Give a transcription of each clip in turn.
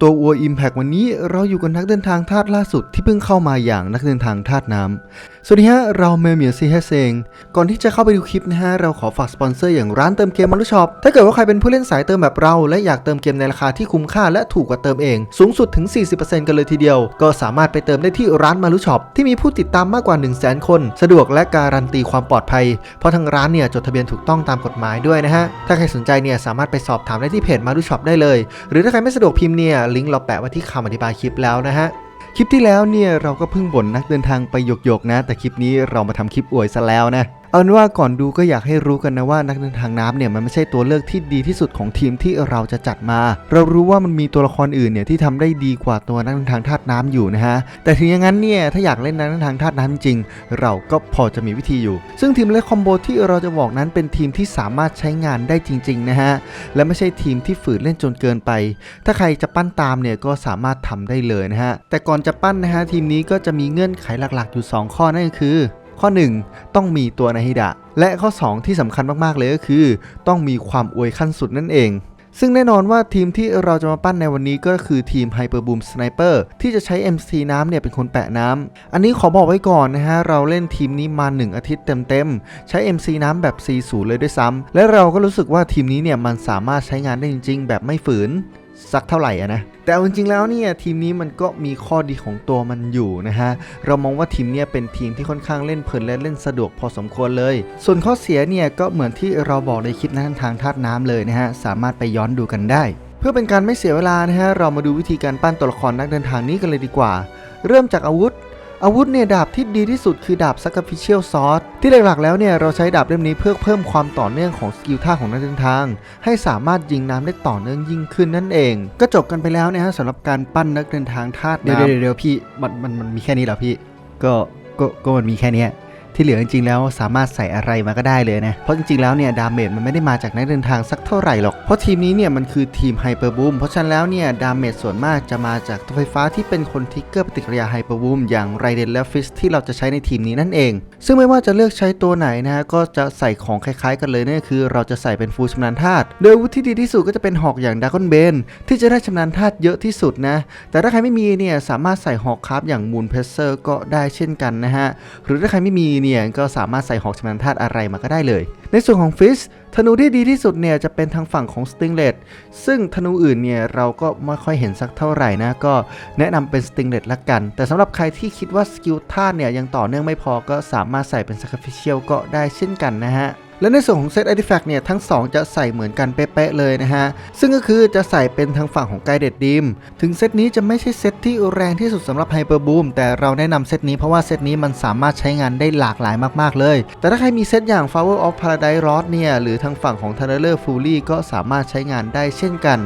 ตัวอัว Impact วันนี้เราอยู่กับนักเดินทางธาตุล่าสุดที่เพิ่งเข้ามาอย่างนักเดินทางธาตุน้ำสวัสดีฮะ เราเมลเมียซีเฮเซงก่อนที่จะเข้าไปดูคลิปนะฮะ เราขอฝากสปอนเซอร์อย่างร้านเติมเกมมารุช็อปถ้าเกิดว่าใครเป็นผู้เล่นสายเติมแบบเรา และอยากเติมเกมในราคาที่คุ้มค่าและถูกกว่าเติมเอง สูงสุดถึง 40%กันเลยทีเดียว ก็สามารถไปเติมได้ที่ร้านมารุช็อปที่มีผู้ติดตามมากกว่า 1 0 0 0 0แคน สะดวกและการันตีความปลอดภัย เพราะทางร้านเนี่ยจดทะเบียนถูกต้องตามกฎหมายด้วยนะฮะถ้าใครสนใจเนี่ยสามารถไปสอบถามได้ที่เพจมารุช็อปได้เลย หรือถ้าใครไม่สะดวกพิมพ์เนี่ยลิงก์เราแปะไว้ที่คำอธิบายคลิปแล้วนะฮะคลิปที่แล้วเนี่ยเราก็เพิ่งบ่นนักเดินทางไปหยกๆนะ แต่คลิปนี้เรามาทำคลิปอวยซะแล้วนะ เอาเป็นว่าก่อนดูก็อยากให้รู้กันนะว่านักเดินทางน้ำเนี่ยมันไม่ใช่ตัวเลือกที่ดีที่สุดของทีมที่เราจะจัดมา เรารู้ว่ามันมีตัวละครอื่นเนี่ยที่ทำได้ดีกว่าตัวนักเดินทางธาตุน้ำอยู่นะฮะแต่ถึงอย่างนั้นเนี่ยถ้าอยากเล่นนักเดินทางธาตุน้ำจริง เราก็พอจะมีวิธีอยู่ ซึ่งทีมและคอมโบที่เราจะบอกนั้นเป็นทีมที่สามารถใช้งานได้จริงๆนะฮะและไม่ใช่ทีมที่ฝืนเล่นจนเกินไป ถ้าใครจะปั้นตามเนี่ยก็สามารถทำได้เลยนะฮะแต่ก่อนจะปั้นนะฮะทีมนี้ก็จะมีเงื่อนไขหลักๆ อยู่ 2 ข้อนั่นก็คือ ข้อ 1 ต้องมีตัวนาฮิดะ และข้อ 2 ที่สำคัญมากๆเลยก็คือ ต้องมีความอวยขั้นสุดนั่นเอง ซึ่งแน่นอนว่าทีมที่เราจะมาปั้นในวันนี้ก็คือทีม Hyper Boom Sniper ที่จะใช้ MC น้ำเนี่ยเป็นคนแปะน้ำ อันนี้ขอบอกไว้ก่อนนะฮะ เราเล่นทีมนี้มา 1 อาทิตย์เต็มๆ ใช้ MC น้ำแบบ C0 เลยด้วยซ้ำและเราก็รู้สึกว่าทีมนี้เนี่ยมันสามารถใช้งานได้จริง ๆ แบบไม่ฝืน สักเท่าไหร่อะนะแต่จริงๆแล้วเนี่ยทีมนี้มันก็มีข้อดีของตัวมันอยู่นะฮะเรามองว่าทีมเนี่ยเป็นทีมที่ค่อนข้างเล่นเพลินและเล่นสะดวกพอสมควรเลย ส่วนข้อเสียเนี่ยก็เหมือนที่เราบอกในคลิปนั้นทางธาตุน้ำเลยนะฮะสามารถไปย้อนดูกันได้ เพื่อเป็นการไม่เสียเวลานะฮะเรามาดูวิธีการปั้นตัวละครนักเดินทางนี้กันเลยดีกว่า เริ่มจากอาวุธ อาวุธเนี่ยดาบที่ดีที่สุดคือดาบ Sacrificial Sword ที่หลักๆแล้วเนี่ยเราใช้ดาบเล่มนี้เพื่อเพิ่มความต่อเนื่องของสกิลท่าของนักเดินทาง ให้สามารถยิงน้ำได้ต่อเนื่องยิ่งขึ้นนั่นเอง ก็จบกันไปแล้วนะฮะสำหรับการปั้นนักเดินทางธาตุน้ำเดี๋ยวเดี๋ยวพี่มันมันมันมีแค่นี้เหรอพี่ ก็ก็ก็มันมีแค่นี้ ที่เหลือจริงๆแล้วสามารถใส่อะไรมาก็ได้เลยนะ เพราะจริงๆแล้วเนี่ยดาเมจมันไม่ได้มาจากนักเดินทางสักเท่าไหร่หรอก เพราะทีมนี้เนี่ยมันคือทีมไฮเปอร์บูม เพราะฉะนั้นแล้วเนี่ยดาเมจส่วนมากจะมาจากตัวไฟฟ้าที่เป็นคนทิกเกอร์ปฏิกิริยาไฮเปอร์บูมอย่างไรเดนและฟิสที่เราจะใช้ในทีมนี้นั่นเอง ซึ่งไม่ว่าจะเลือกใช้ตัวไหนนะฮะก็จะใส่ของคล้ายๆ กันเลยนั่นคือ เราจะใส่เป็นฟูลชำนาญธาตุโดยอาวุธที่ดีที่สุดก็จะเป็นหอกอย่างดากอนเบนที่จะได้ชำนาญธาตุเยอะที่สุดนะ แต่ถ้าใครไม่มีเนี่ยสามารถใส่หอกคราฟอย่างมูนเพเซอร์ก็ได้เช่นกันนะฮะหรือถ้าใครไม่มีเนี่ยก็สามารถใส่หอกชำนาญธาตุอะไรมาก็ได้เลย ในส่วนของฟิสธนูที่ดีที่สุดเนี่ยจะเป็นทางฝั่งของสติงเลตซึ่งธนูอื่นเนี่ยเราก็ไม่ค่อยเห็นสักเท่าไหร่นะก็แนะนำเป็นสติงเลตละกัน แต่สำหรับใครที่คิดว่าสกิลท่าเนี่ยยังต่อเนื่องไม่พอก็สามารถใส่เป็นสักฟิเชียลก็ได้เช่นกันนะฮะ และในส่วนของเซต Artifact เนี่ยทั้ง 2 จะใส่เหมือนกันเป๊ะๆเลยนะฮะ ซึ่งก็คือจะใส่เป็นทางฝั่งของไกเด็ดดีมถึงเซตนี้จะไม่ใช่เซตที่แรงที่สุดสำหรับไฮเปอร์บูมแต่เราแนะนำเซตนี้เพราะว่าเซตนี้มันสามารถใช้งานได้หลากหลายมากๆเลย แต่ถ้าใครมีเซตอย่าง Flower of Paradise Lost เนี่ยหรือทางฝั่งของ Tunneler Fury ก็สามารถใช้งานได้เช่นกัน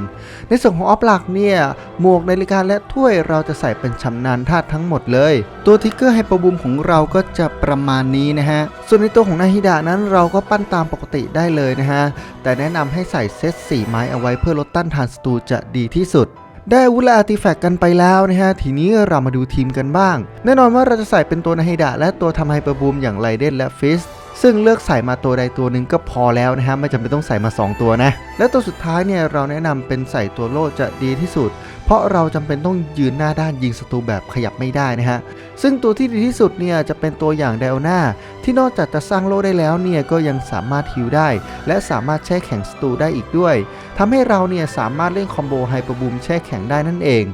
ในส่วนของออฟหลักเนี่ยหมวกนาฬิกาและถ้วยเราจะใส่เป็นชำนาญธาตุทั้งหมดเลย ตัวทิกเกอร์ไฮเปอร์บูมของเราก็จะประมาณนี้นะฮะ ส่วนในตัวของนาฮิดะนั้นเราก็ปั้นตามปกติได้เลยนะฮะ แต่แนะนำให้ใส่เซต4 ไม้เอาไว้เพื่อลดต้านทานศัตรูจะดีที่สุดได้อาวุธและอาร์ติแฟกต์กันไปแล้วนะฮะ ทีนี้เรามาดูทีมกันบ้าง แน่นอนว่าเราจะใส่เป็นตัวนาฮิดะและตัวทำไฮเปอร์บูมอย่างไรเดนและฟิส ซึ่งเลือกใส่มาตัวใดตัวหนึ่งก็พอแล้วนะฮะไม่จำเป็นต้องใส่มา 2 ตัวนะ และตัวสุดท้ายเนี่ยเราแนะนำเป็นใส่ตัวโล่จะดีที่สุด เพราะเราจำเป็นต้องยืนหน้าด้านยิงศัตรูแบบขยับไม่ได้นะฮะซึ่งตัวที่ดีที่สุดเนี่ยจะเป็นตัวอย่างไดโอนาที่นอกจากจะสร้างโล่ได้แล้วเนี่ยก็ยังสามารถฮิลได้ และสามารถแช่แข็งศัตรูได้อีกด้วยทำให้เราเนี่ยสามารถเล่นคอมโบไฮเปอร์บูมแช่แข็งได้นั่นเอง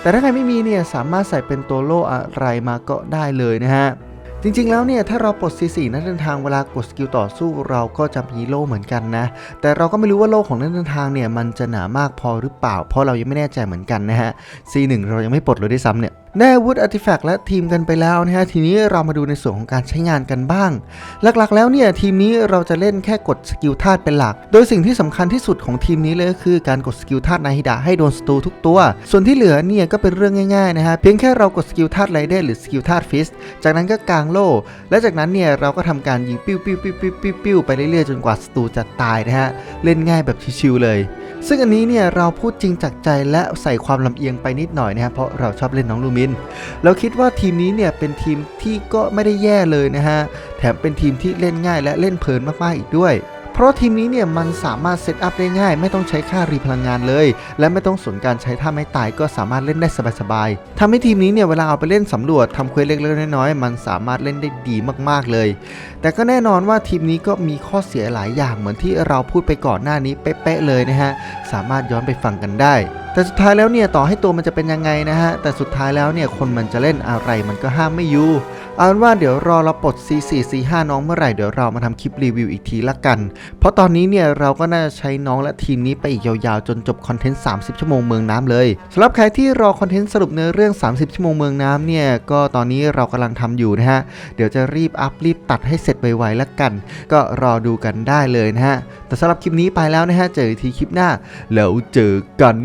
แต่ถ้าใครไม่มีเนี่ยสามารถใส่เป็นตัวโล่อะไรมาก็ได้เลยนะฮะ จริงๆ แล้วเนี่ยถ้าเราปลด C4 นักเดินทางเวลากดสกิลต่อสู้เราก็จะมีโล่เหมือนกันนะ แต่เราก็ไม่รู้ว่าโล่ของนักเดินทางเนี่ยมันจะหนามากพอหรือเปล่า เพราะเรายังไม่แน่ใจเหมือนกันนะฮะ C1 เรายังไม่ปลดเลยด้วยซ้ำเนี่ย ได้อาวุธอาร์ติแฟกต์และทีมกันไปแล้วนะฮะทีนี้เรามาดูในส่วนของการใช้งานกันบ้าง หลักๆ แล้วเนี่ยทีมนี้เราจะเล่นแค่กดสกิลธาตุเป็นหลัก โดยสิ่งที่สำคัญที่สุดของทีมนี้เลยก็คือการกดสกิลธาตุนาฮิดะให้โดนศัตรูทุกตัว ส่วนที่เหลือเนี่ยก็เป็นเรื่องง่ายๆนะฮะเพียงแค่เรากดสกิลธาตุไรเดนหรือสกิลธาตุฟิสจากนั้นก็กางโล่และจากนั้นเนี่ยเราก็ทำการยิงปิ้วปิ้วปิ้วปิ้วปิ้วปิ้วไปเรื่อยๆจนกว่าศัตรูจะตายนะฮะเล่นง่ายแบบชิวๆเลย ซึ่งอันนี้เนี่ยเราพูดจริงจากใจและใส่ความลำเอียงไปนิดหน่อยนะครับเพราะเราชอบเล่นน้องลูมิน เราคิดว่าทีมนี้เนี่ยเป็นทีมที่ก็ไม่ได้แย่เลยนะฮะแถมเป็นทีมที่เล่นง่ายและเล่นเพลินมากๆอีกด้วย เพราะทีมนี้เนี่ยมันสามารถเซตอัพได้ง่าย ไม่ต้องใช้ค่ารีพลังงานเลย และไม่ต้องสนการใช้ท่าไม้ตายก็สามารถเล่นได้สบายๆทำให้ทีมนี้เนี่ยเวลาเอาไปเล่นสำรวจทำเควสเล็กๆน้อยๆมันสามารถเล่นได้ดีมากๆเลย แต่ก็แน่นอนว่าทีมนี้ก็มีข้อเสียหลายอย่างเหมือนที่เราพูดไปก่อนหน้านี้เป๊ะๆเลยนะฮะสามารถย้อนไปฟังกันได้ แต่สุดท้ายแล้วเนี่ยต่อให้ตัวมันจะเป็นยังไงนะฮะ แต่สุดท้ายแล้วเนี่ยคนมันจะเล่นอะไรมันก็ห้ามไม่อยู่เอาเป็นว่าเดี๋ยวรอเราปลด C4 C5 น้องเมื่อไหร่เดี๋ยวเรามาทำคลิปรีวิวอีกทีละกัน เพราะตอนนี้เนี่ยเราก็น่าจะใช้น้องและทีมนี้ไปอีกยาวๆ จนจบคอนเทนต์ 30 ชั่วโมงเมืองน้ำเลยสำหรับใครที่รอคอนเทนต์สรุปเนื้อเรื่อง 30 ชั่วโมงเมืองน้ำเนี่ยก็ตอนนี้เรากำลังทำอยู่นะฮะ เดี๋ยวจะรีบอัพรีบตัดให้เสร็จไวๆละกัน ก็รอดูกันได้เลยนะฮะแต่สำหรับคลิปนี้ไปแล้วนะฮะเจอทีคลิปหน้าแล้วเจอกัน